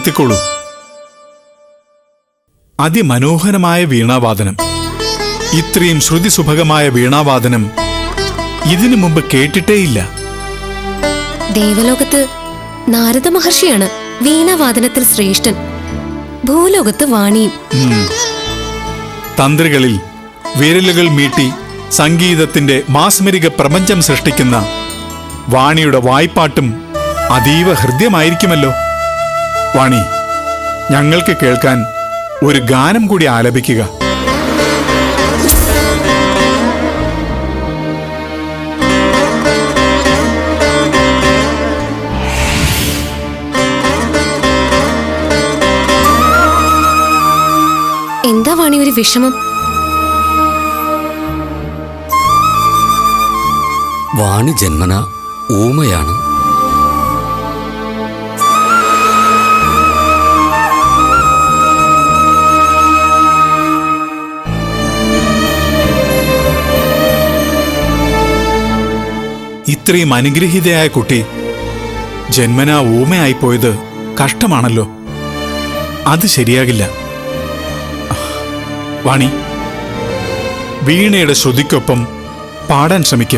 നിർത്തിക്കോളൂ അതിമനോഹരമായ വീണാവാദനം. ഇത്രയും ശ്രുതിസുഭകമായ വീണാവാദനം ഇതിനു മുമ്പ് കേട്ടിട്ടേയില്ല. ദേവലോകത്ത് നാരദ മഹർഷിയാണ് വീണാവാദനത്തിൽ ശ്രേഷ്ഠൻ. ഭൂലോകത്ത് വാണിയും. തന്ത്രികളിൽ വിരലുകൾ മീട്ടി സംഗീതത്തിന്റെ മാസ്മരിക പ്രപഞ്ചം സൃഷ്ടിക്കുന്ന വാണിയുടെ വായ്പാട്ടും അതീവ ഹൃദ്യമായിരിക്കുമല്ലോ. വാണി ഞങ്ങൾക്ക് കേൾക്കാൻ ഒരു ഗാനം കൂടി ആലപിക്കുക. എന്താ വാണി ഒരു വിഷമം? വാണി ജന്മന ഊമയാണ്. ഇത്രയും അനുഗ്രഹീതയായ കുട്ടി ജന്മനാ ഊമയായിപ്പോയത് കഷ്ടമാണല്ലോ. അത് ശരിയാകില്ല. വാണി വീണയുടെ ശ്രുതിക്കൊപ്പം പാടാൻ ശ്രമിക്ക്.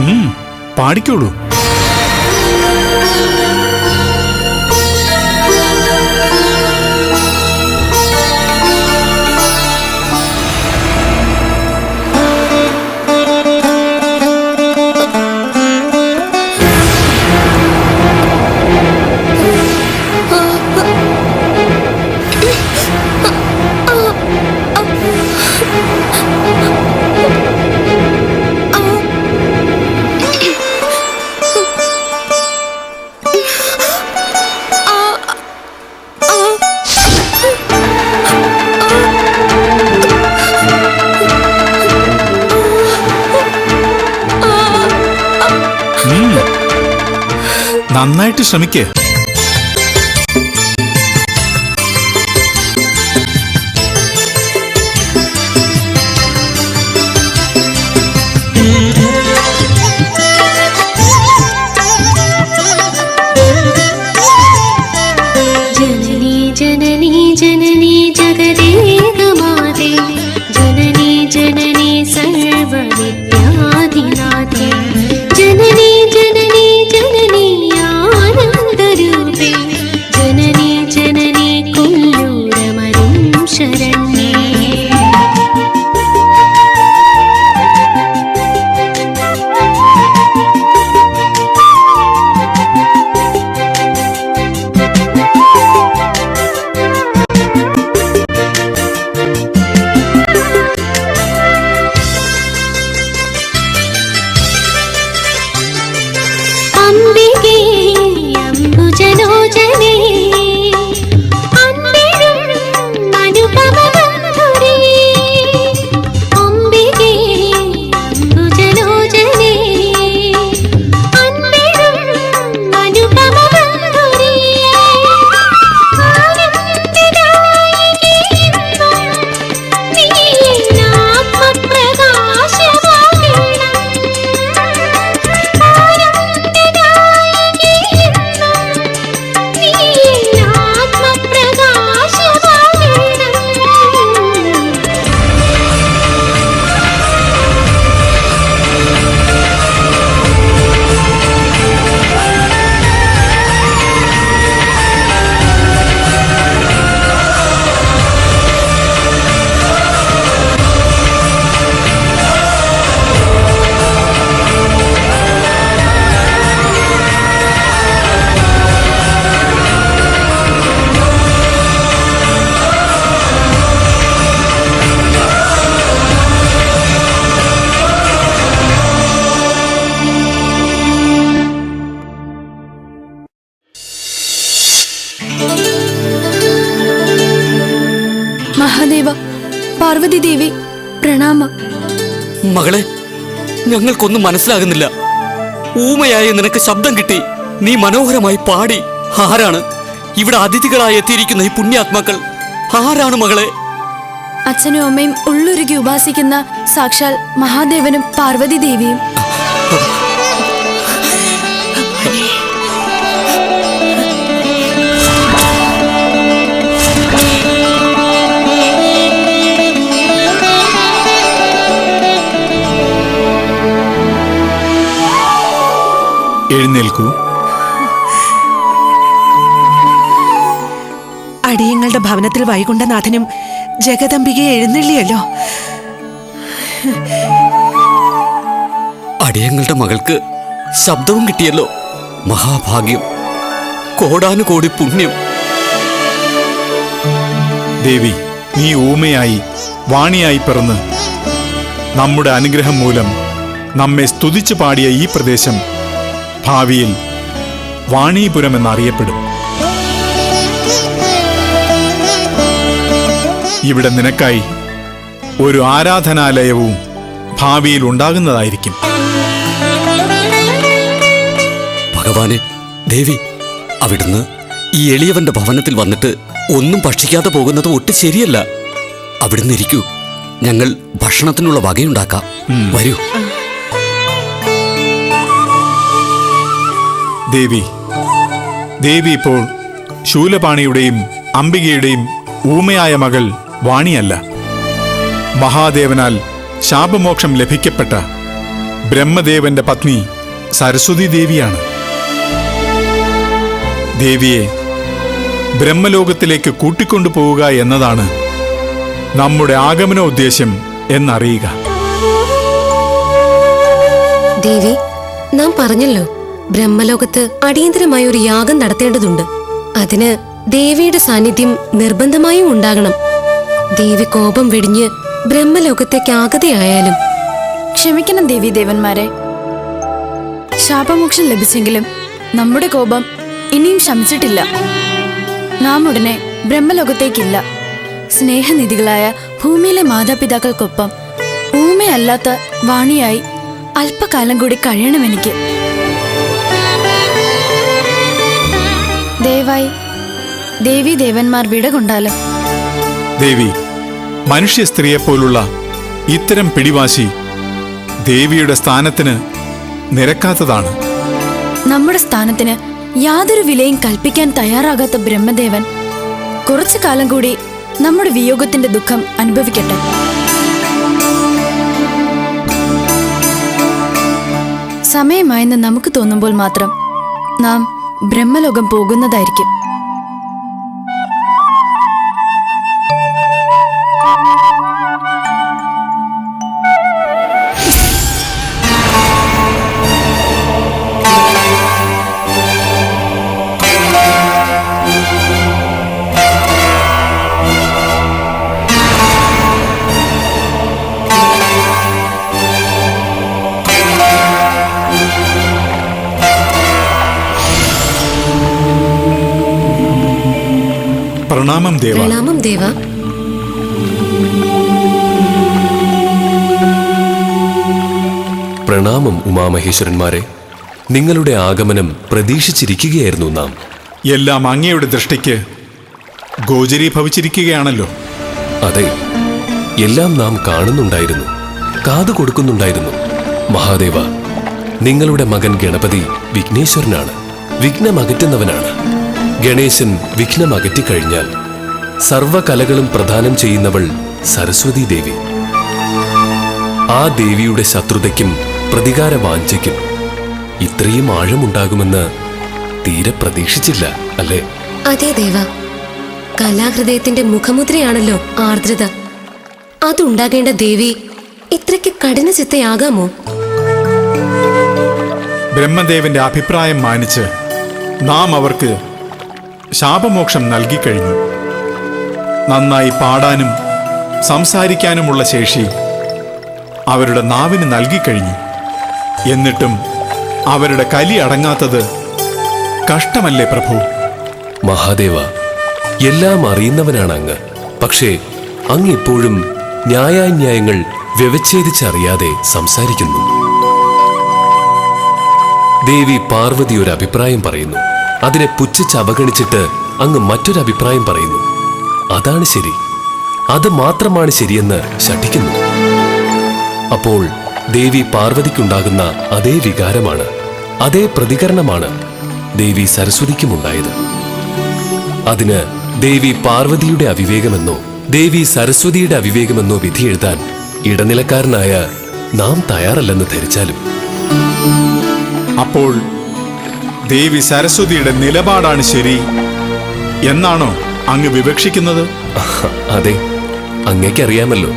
ഉം, പാടിക്കോളൂ. ശ്രമിക്കേ. ദേവി പ്രണാമം. മകളെ ഞങ്ങൾക്കൊന്നും മനസ്സിലാകുന്നില്ല. ഊമയായ നിനക്ക് ശബ്ദം കിട്ടി. നീ മനോഹരമായി പാടി. ആരാണ്? ഇവിടെ അതിഥികളായി എത്തിയിരിക്കുന്ന ഈ പുണ്യാത്മാക്കൾ. ആരാണ് മകളെ? അച്ഛനും അമ്മയും ഉള്ളൊരുക്കി ഉപാസിക്കുന്ന സാക്ഷാൽ മഹാദേവനും പാർവതി ദേവിയും. കേൾക്കൂ. അടിയങ്ങളുടെ ഭവനത്തിൽ വൈകുണ്ഠനാഥനും ജഗദംബികയെ എഴുന്നള്ളിയല്ലോ. അടിയങ്ങളുടെ മകൾക്ക് ശബ്ദവും കിട്ടിയല്ലോ. മഹാഭാഗ്യം. കോടാനുകോടി പുണ്യം. ദേവി നീ ഊമയായി വാണിയായി പിറന്ന്. നമ്മുടെ അനുഗ്രഹം മൂലം നമ്മെ സ്തുതിച്ചു പാടിയ ഈ പ്രദേശം ഭാവിയിൽ വാണീപുരം എന്നറിയപ്പെടും. ഇവിടെ നിനക്കായി ഒരു ആരാധനാലയവും ഭാവിയിൽ ഉണ്ടാകുന്നതായിരിക്കും. ഭഗവാനെ ദേവി അവിടുന്ന് ഈ എളിയവന്റെ ഭവനത്തിൽ വന്നിട്ട് ഒന്നും ഭക്ഷിക്കാതെ പോകുന്നത് ഒട്ടും ശരിയല്ല. അവിടുന്ന് ഇരിക്കൂ. ഞങ്ങൾ ഭക്ഷണത്തിനുള്ള വകയുണ്ടാക്കാം. വരൂ. ദേവി. ദേവി ഇപ്പോൾ ശൂലപാണിയുടെയും അംബികയുടെയും ഊമയായ മകൾ വാണിയല്ല. മഹാദേവനാൽ ശാപമോക്ഷം ലഭിക്കപ്പെട്ട ബ്രഹ്മദേവന്റെ പത്നി സരസ്വതി ദേവിയാണ്. ദേവിയെ ബ്രഹ്മലോകത്തിലേക്ക് കൂട്ടിക്കൊണ്ടുപോവുക എന്നതാണ് നമ്മുടെ ആഗമനോദ്ദേശ്യം എന്നറിയുക. ദേവി നാം പറഞ്ഞല്ലോ ബ്രഹ്മലോകത്ത് അടിയന്തരമായ ഒരു യാഗം നടത്തേണ്ടതുണ്ട്. അതിന് ദേവിയുടെ സാന്നിധ്യം നിർബന്ധമായും ഉണ്ടാകണം. ദേവി കോപം വെടിഞ്ഞ് ബ്രഹ്മലോകത്തേക്ക് ആകതയായാലും ക്ഷമിക്കണം ദേവി ദേവന്മാരെ. ശാപമോക്ഷം ലഭിച്ചെങ്കിലും നമ്മുടെ കോപം ഇനിയും ശമിച്ചിട്ടില്ല. നാം ഉടനെ ബ്രഹ്മലോകത്തേക്കില്ല. സ്നേഹനിധികളായ ഭൂമിയിലെ മാതാപിതാക്കൾക്കൊപ്പം ഊമയല്ലാത്ത വാണിയായി അല്പകാലം കൂടി കഴിയണം ദയവായി ദേവി ദേവന്മാർ വിട കൊണ്ടാലും ദേവി മനുഷ്യ സ്ത്രീയെ പോലുള്ള ഇത്തരം പിടിവാശി ദേവിയുടെ സ്ഥാനത്തിന് നിരക്കാത്തതാണ്. നമ്മുടെ സ്ഥാനത്തിന് യാതൊരു വിലയും കൽപ്പിക്കാൻ തയ്യാറാകാത്ത ബ്രഹ്മദേവൻ കുറച്ചു കാലം കൂടി നമ്മുടെ വിയോഗത്തിന്റെ ദുഃഖം അനുഭവിക്കട്ടെ. സമയമായെന്ന് നമുക്ക് തോന്നുമ്പോൾ മാത്രം നാം ബ്രഹ്മലോകം പോകുന്നതായിരിക്കും. പ്രണാമം ദേവ. പ്രണാമം ദേവ. പ്രണാമം ഉമാമഹേശ്വരന്മാരെ നിങ്ങളുടെ ആഗമനം പ്രതീക്ഷിച്ചിരിക്കുകയായിരുന്നു നാം. എല്ലാം അങ്ങയുടെ ദൃഷ്ടിക്ക് ഗോചരീഭവിച്ചിരിക്കുകയാണല്ലോ അതെ എല്ലാം നാം കാണുന്നുണ്ടായിരുന്നു കാതു കൊടുക്കുന്നുണ്ടായിരുന്നു. മഹാദേവ നിങ്ങളുടെ മകൻ ഗണപതി വിഘ്നേശ്വരനാണ് വിഘ്നമകറ്റുന്നവനാണ് ഗണേശൻ വിഘ്നമകറ്റിക്കഴിഞ്ഞാൽ സർവകലകളും പ്രദാനം ചെയ്യുന്നവൾ സരസ്വതി ദേവി. ആ ദേവിയുടെ ശത്രുതയ്ക്കും പ്രതികാര വാഞ്ചയ്ക്കും ഇത്രയും ആഴമുണ്ടാകുമെന്ന് തീരെ പ്രതീക്ഷിച്ചില്ല അല്ലേ? അതെ ദേവ. കലാഹൃദയത്തിന്റെ മുഖമുദ്രയാണല്ലോ ആർദ്രത. അതുണ്ടാകേണ്ട ദേവി ഇത്രയ്ക്ക് കഠിന ചിത്തയാകാമോ? ബ്രഹ്മദേവന്റെ അഭിപ്രായം മാനിച്ച് നാം അവർക്ക് ശാപമോക്ഷം നൽകിക്കഴിഞ്ഞു നന്നായി പാടാനും സംസാരിക്കാനുമുള്ള ശേഷി അവരുടെ നാവിന് നൽകിക്കഴിഞ്ഞു എന്നിട്ടും അവരുടെ കലി അടങ്ങാത്തത് കഷ്ടമല്ലേ പ്രഭു? മഹാദേവ എല്ലാം അറിയുന്നവനാണ് അങ്ങ് പക്ഷേ അങ്ങ് ഇപ്പോഴും ന്യായാന്യായങ്ങൾ വ്യവച്ഛേദിച്ചറിയാതെ സംസാരിക്കുന്നു. ദേവി പാർവതി ഒരു അഭിപ്രായം പറയുന്നു. അതിനെ പുച്ഛിച്ച് അവഗണിച്ചിട്ട് അങ്ങ് മറ്റൊരു അഭിപ്രായം പറയുന്നു. അതാണ് ശരി. അത് മാത്രമാണ് ശരിയെന്ന് ശഠിക്കുന്നു. അപ്പോൾ ദേവി പാർവതിക്കുണ്ടാകുന്ന അതേ വികാരമാണ് അതേ പ്രതികരണമാണ് ദേവി സരസ്വതിക്കുമുണ്ടായത്. അതിന് ദേവി പാർവതിയുടെ അവിവേകമെന്നോ ദേവി സരസ്വതിയുടെ അവിവേകമെന്നോ വിധി എഴുതാൻ ഇടനിലക്കാരനായ നാം തയ്യാറല്ലെന്ന് ധരിച്ചാലും. അപ്പോൾ ദേവി സരസ്വതിയുടെ നിലപാടാണ് ശരി എന്നാണോ? അങ്ങ് വിവക്ഷിക്കുന്നത്? അതെ അങ്ങേക്കറിയാമല്ലോ.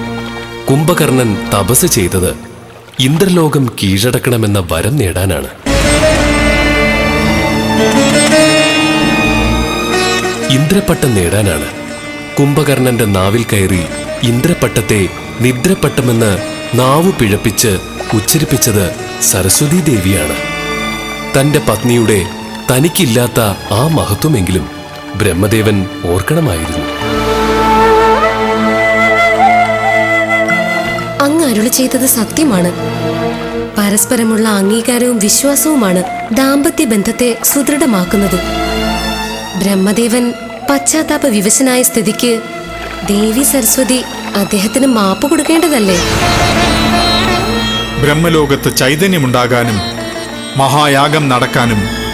കുംഭകർണൻ തപസ് ചെയ്തത് ഇന്ദ്രലോകം കീഴടക്കണമെന്ന വരം നേടാനാണ്. ഇന്ദ്രപ്പട്ടം നേടാനാണ്. കുംഭകർണന്റെ നാവിൽ കയറി ഇന്ദ്രപ്പട്ടത്തെ നിദ്രപ്പട്ടമെന്ന് നാവു പിഴപ്പിച്ച് ഉച്ചരിപ്പിച്ചത് സരസ്വതി ദേവിയാണ് തന്റെ പത്നിയുടെ തനിക്കില്ലാത്ത ആ മഹത്വമെങ്കിലും ബ്രഹ്മദേവൻ ഓർക്കണമായിരുന്നു. അങ്ങ് അരുളി ചെയ്തത് സത്യമാണ്. പരസ്പരമുള്ള അംഗീകാരവും വിശ്വാസവുമാണ് ദാമ്പത്യ ബന്ധത്തെ സുദൃഢമാക്കുന്നത്. ബ്രഹ്മദേവൻ പശ്ചാത്താപ വിവശനായ സ്ഥിതിക്ക് ദേവി സരസ്വതി അദ്ദേഹത്തിന് മാപ്പ് കൊടുക്കേണ്ടതല്ലേ? ബ്രഹ്മലോകത്ത് ചൈതന്യമുണ്ടാകാനും മഹായാഗം നടക്കാനും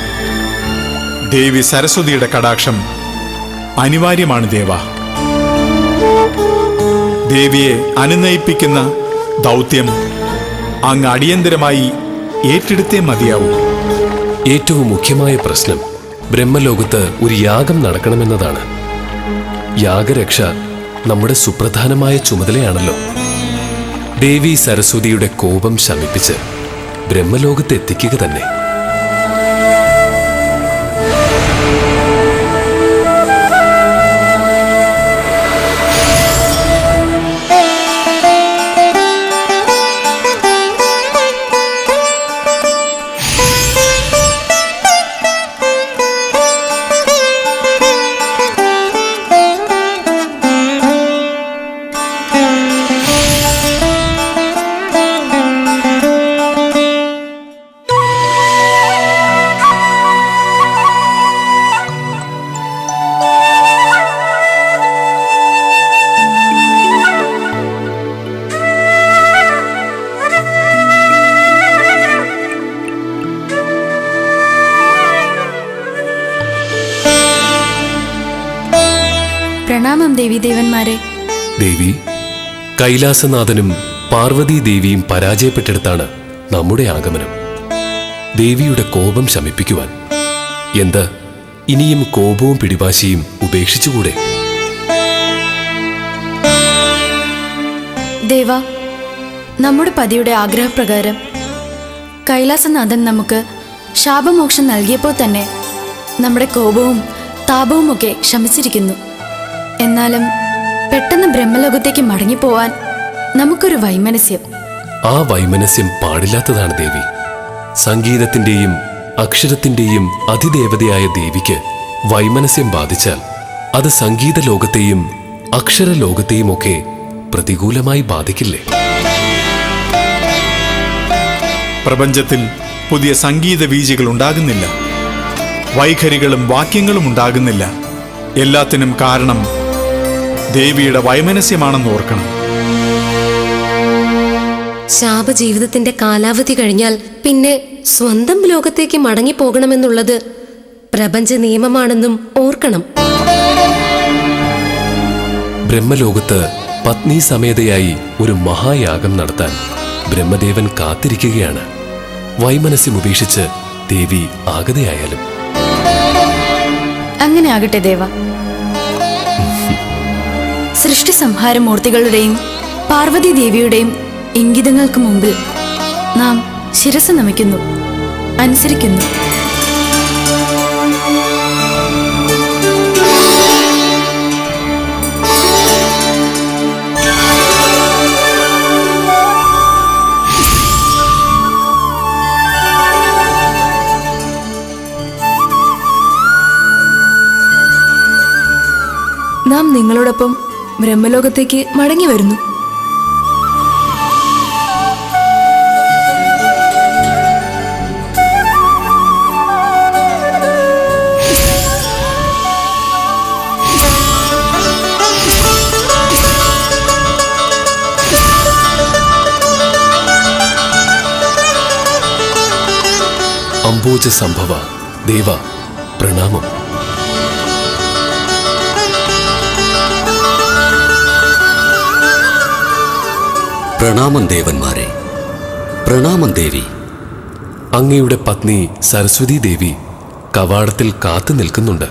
ദേവി സരസ്വതിയുടെ കടാക്ഷം അനിവാര്യമാണ് ദേവ. ദേവിയെ അനുനയിപ്പിക്കുന്ന ദൗത്യം അങ്ങ് അടിയന്തരമായി ഏറ്റെടുത്തേ മതിയാവൂ. ഏറ്റവും മുഖ്യമായ പ്രശ്നം ബ്രഹ്മലോകത്ത് ഒരു യാഗം നടക്കണമെന്നതാണ്. യാഗരക്ഷ നമ്മുടെ സുപ്രധാനമായ ചുമതലയാണല്ലോ. ദേവി സരസ്വതിയുടെ കോപം ശമിപ്പിച്ച് ബ്രഹ്മലോകത്ത് എത്തിക്കുക തന്നെ. ദേവീദേവന്മാരെ. ദേവി കൈലാസനാഥനും പാർവതി ദേവിയും പരാജയപ്പെട്ടെടുത്താണ് നമ്മുടെ ആഗമനം. ദേവിയുടെ കോപം ശമിപ്പിക്കുവാൻ. എന്ത്? ഇനിയും കോപവും പിടിവാശിയും ഉപേക്ഷിച്ചുകൂടെ? ദേവ നമ്മുടെ പതിയുടെ ആഗ്രഹപ്രകാരം കൈലാസനാഥൻ നമുക്ക് ശാപമോക്ഷം നൽകിയപ്പോൾ തന്നെ നമ്മുടെ കോപവും താപവുമൊക്കെ ശമിച്ചിരിക്കുന്നു. എന്നാലും പെട്ടെന്ന് ബ്രഹ്മലോകത്തേക്ക് മടങ്ങിപ്പോവാൻ നമുക്കൊരു വൈമനസ്യം. ആ വൈമനസ്യം പാടില്ലാത്തതാണ് ദേവി. സംഗീതത്തിന്റെയും അക്ഷരത്തിന്റെയും അതിദേവതയായ ദേവിക്ക് വൈമനസ്യം ബാധിച്ചാൽ അത് സംഗീത ലോകത്തെയും അക്ഷരലോകത്തെയും ഒക്കെ പ്രതികൂലമായി ബാധിക്കില്ലേ? പ്രപഞ്ചത്തിൽ പുതിയ സംഗീത വീചികൾ ഉണ്ടാകുന്നില്ല. വൈഖരികളും വാക്യങ്ങളും ഉണ്ടാകുന്നില്ല. എല്ലാത്തിനും കാരണം ദേവിയുടെ വൈമനസ്യമാണെന്ന് ഓർക്കണം. ശാപജീവിതത്തിന്റെ കാലാവധി കഴിഞ്ഞാൽ പിന്നെ സ്വന്തം ലോകത്തേക്ക് മടങ്ങിപ്പോകണമെന്നുള്ളത് പ്രപഞ്ച നിയമമാണെന്നും ഓർക്കണം. ബ്രഹ്മലോകത്ത് പത്നി സമേതയായി ഒരു മഹായാഗം നടത്താൻ ബ്രഹ്മദേവൻ കാത്തിരിക്കുകയാണ്. വൈമനസ്യം ഉപേക്ഷിച്ച് ദേവി ആഗതയായാലും. അങ്ങനെ ആകട്ടെ ദേവ. സൃഷ്ടി സംഹാര മൂർത്തികളുടെയും പാർവതി ദേവിയുടെയും ഇംഗിതങ്ങൾക്ക് മുമ്പിൽ നാം ശിരസ് നമിക്കുന്നു അനുസരിക്കുന്നു. നാം നിങ്ങളോടൊപ്പം ബ്രഹ്മലോകത്തേക്ക് മടങ്ങി വരുന്നു. അംബോജ സംഭവ ദേവ പ്രണാമം. പ്രണാമം ദേവന്മാരെ. പ്രണാമം ദേവി. അങ്ങയുടെ പത്നി സരസ്വതി ദേവി കവാടത്തിൽ കാത്തു നിൽക്കുന്നുണ്ട്.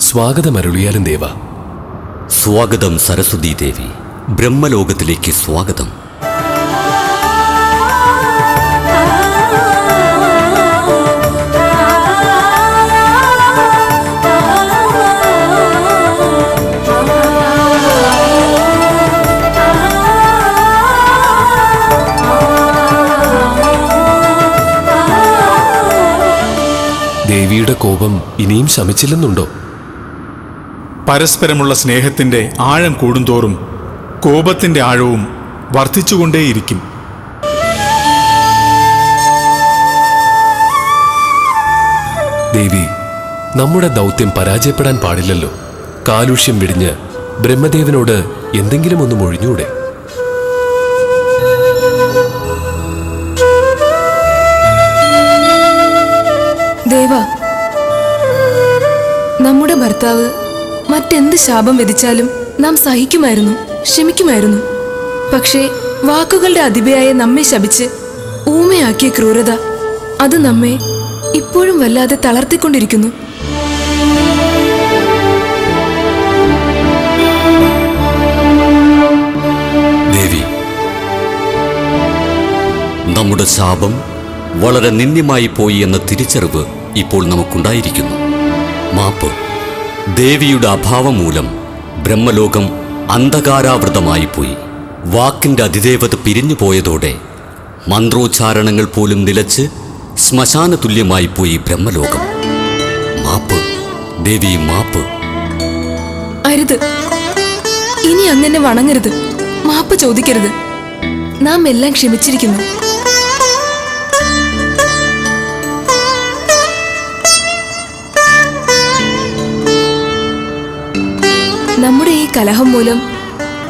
സ്വാഗതമരുളിയാലും ദേവ. സ്വാഗതം സരസ്വതി ദേവി. ബ്രഹ്മലോകത്തിലേക്ക് സ്വാഗതം. ദേവിയുടെ കോപം ഇനിയും ശമിച്ചില്ലെന്നുണ്ടോ? പരസ്പരമുള്ള സ്നേഹത്തിന്റെ ആഴം കൂടുന്തോറും കോപത്തിന്റെ ആഴവും വർദ്ധിച്ചുകൊണ്ടേയിരിക്കും. ദേവി നമ്മുടെ ദൗത്യം പരാജയപ്പെടാൻ പാടില്ലല്ലോ. കാലുഷ്യം വിടിഞ്ഞ് ബ്രഹ്മദേവനോട് എന്തെങ്കിലും ഒന്ന് മൊഴിഞ്ഞൂടെ? ഭർത്താവ് മറ്റെന്ത് ശാപം വിധിച്ചാലും നാം സഹിക്കുമായിരുന്നു ക്ഷമിക്കുമായിരുന്നു. പക്ഷേ വാക്കുകളുടെ അതിപയായ നമ്മെ ശപിച്ച് ഊമയാക്കിയ ക്രൂരത അത് നമ്മെ ഇപ്പോഴും വല്ലാതെ തളർത്തിക്കൊണ്ടിരിക്കുന്നു. ദേവി നമ്മുടെ ശാപം വളരെ നിന്ദ്യമായി പോയി എന്ന തിരിച്ചറിവ് ഇപ്പോൾ നമുക്കുണ്ടായിരിക്കുന്നു. മാപ്പ്. ദേവിയുടെ അഭാവം മൂലം ബ്രഹ്മലോകം അന്ധകാരാവൃതമായിപ്പോയി. വാക്കിന്റെ അതിദേവത പിരിഞ്ഞു പോയതോടെ മന്ത്രോച്ചാരണങ്ങൾ പോലും നിലച്ച് ശ്മശാന തുല്യമായിപ്പോയി ബ്രഹ്മലോകം. മാപ്പ് ദേവി മാപ്പ്. അരുത്. ഇനി അങ്ങനെ വണങ്ങരുത്. മാപ്പ് ചോദിക്കരുത്. നാം എല്ലാം ക്ഷമിച്ചിരിക്കുന്നു. നമ്മുടെ ഈ കലഹം മൂലം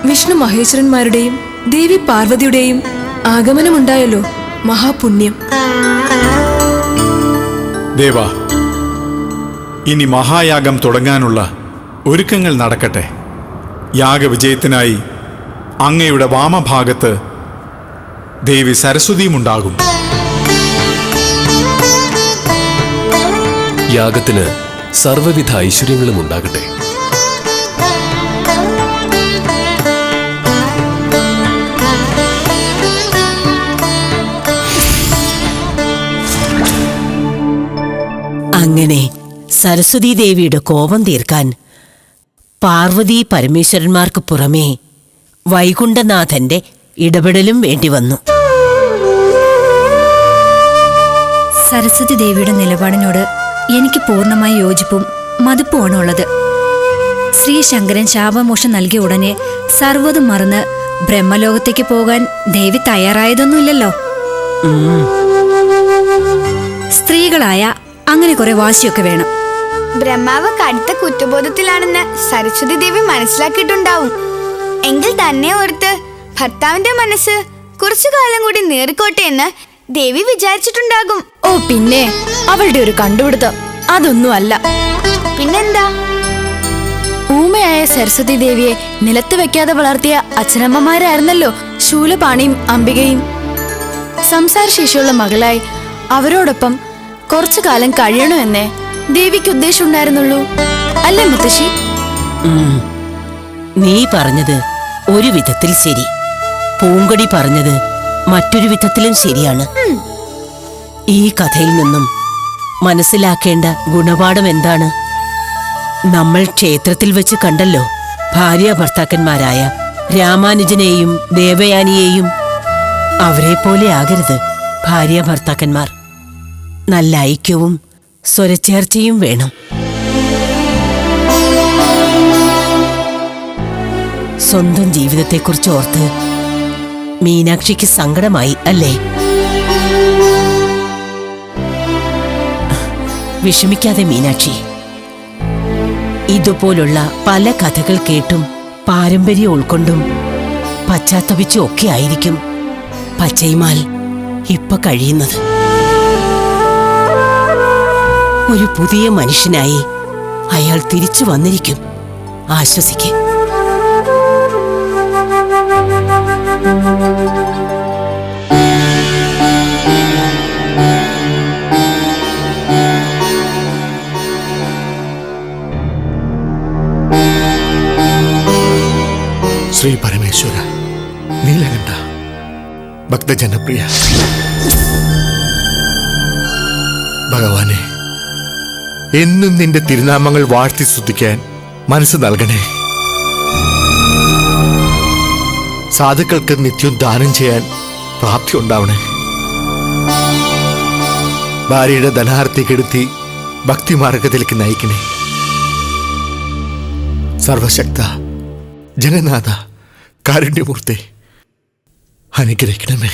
വിഷ്ണു മഹേശ്വരന്മാരുടെയും ദേവി പാർവതിയുടെയും ആഗമനമുണ്ടായല്ലോ മഹാപുണ്യം. ദേവ ഇനി മഹായാഗം തുടങ്ങാനുള്ള ഒരുക്കങ്ങൾ നടക്കട്ടെ. യാഗവിജയത്തിനായി അങ്ങയുടെ വാമഭാഗത്ത് ദേവി സരസ്വതിയുമുണ്ടാകും. യാഗത്തിന് സർവവിധ ഐശ്വര്യങ്ങളും ഉണ്ടാകട്ടെ. അങ്ങനെ സരസ്വതീ ദേവിയുടെ കോപം തീർക്കാൻ പാർവതി പരമേശ്വരന്മാർക്ക് പുറമേ വൈകുണ്ഠനാഥന്റെ ഇടപെടലും വേണ്ടി വന്നു. സരസ്വതി ദേവിയുടെ നിലപാടിനോട് എനിക്ക് പൂർണമായ യോജിപ്പും മതിപ്പുമാണ് ഉള്ളത് ശ്രീ ശങ്കരൻ ശാപമോക്ഷം നൽകിയ ഉടനെ സർവതും മറന്ന് ബ്രഹ്മലോകത്തേക്ക് പോകാൻ ദേവി തയ്യാറായതൊന്നുമില്ലല്ലോ. സ്ത്രീകളായ അങ്ങനെ കുറെ വാശിയൊക്കെ വേണം. ബ്രഹ്മാവ് കടുത്ത കുറ്റബോധത്തിലാണെന്ന് സരസ്വതി ദേവി മനസ്സിലാക്കിയിട്ടുണ്ടാവും. എങ്കിൽ തന്നെ ഓർത്ത് ഭർത്താവിന്റെ മനസ്സ് കുറച്ചു കാലം കൂടി നേറിക്കോട്ടെ എന്ന് ദേവി വിചാരിച്ചിട്ടുണ്ടാകും. ഓ പിന്നെ അവളുടെ ഒരു കണ്ടുപിടുത്തം അതൊന്നും അല്ല പിന്നെന്താ? ഊമയായ സരസ്വതി ദേവിയെ നിലത്ത് വെക്കാതെ വളർത്തിയ അച്ഛനമ്മമാരായിരുന്നല്ലോ ശൂലപാണിയും അംബികയും. സംസാരശേഷിയുള്ള മകളായി അവരോടൊപ്പം കുറച്ചു കാലം കഴിയണമെന്നേ ദേവിക്ക് ഉദ്ദേശം ഉണ്ടായിരുന്നുള്ളൂ. അല്ലേ മുത്തശ്ശി. നീ പറഞ്ഞത് ഒരു വിധത്തിൽ ശരി. പൂങ്കടി പറഞ്ഞത് മറ്റൊരു വിധത്തിലും ശരിയാണ്. ഈ കഥയിൽ നിന്നും മനസ്സിലാക്കേണ്ട ഗുണപാഠം എന്താണ്? നമ്മൾ ക്ഷേത്രത്തിൽ വെച്ച് കണ്ടല്ലോ ഭാര്യ ഭർത്താക്കന്മാരായ രാമാനുജനെയും ദേവയാനിയെയും. അവരെ പോലെ ആകരുത് ഭാര്യ ഭർത്താക്കന്മാർ. നല്ല ഐക്യവും സ്വരച്ചേർച്ചയും വേണം. സ്വന്തം ജീവിതത്തെക്കുറിച്ച് ഓർത്ത് മീനാക്ഷിക്ക് സങ്കടമായി അല്ലേ? വിഷമിക്കാതെ മീനാക്ഷി ഇതുപോലുള്ള പല കഥകൾ കേട്ടും പാരമ്പര്യം ഉൾക്കൊണ്ടും പശ്ചാത്തപിച്ചും ഒക്കെ ആയിരിക്കും പച്ചൈമാൽ ഇപ്പൊ കഴിയുന്നത്. ഒരു പുതിയ മനുഷ്യനായി അയാൾ തിരിച്ചു വന്നിരിക്കും. ആശ്വസിക്ക്. ശ്രീ പരമേശ്വര നീലകണ്ഠ ഭക്തജനപ്രിയ. ഭഗവാനെ എന്നും നിന്റെ തിരുനാമങ്ങൾ വാഴ്ത്തി സ്തുതിക്കാൻ മനസ്സ് നൽകണേ. സാധുക്കൾക്ക് നിത്യം ദാനം ചെയ്യാൻ പ്രാപ്തി ഉണ്ടാവണേ. ഭാര്യയുടെ ധനാർത്ഥി കെടുത്തി ഭക്തിമാർഗത്തിലേക്ക് നയിക്കണേ. സർവശക്ത ജഗന്നാഥ കാരുണ്യമൂർത്തി അനുഗ്രഹിക്കണമേ.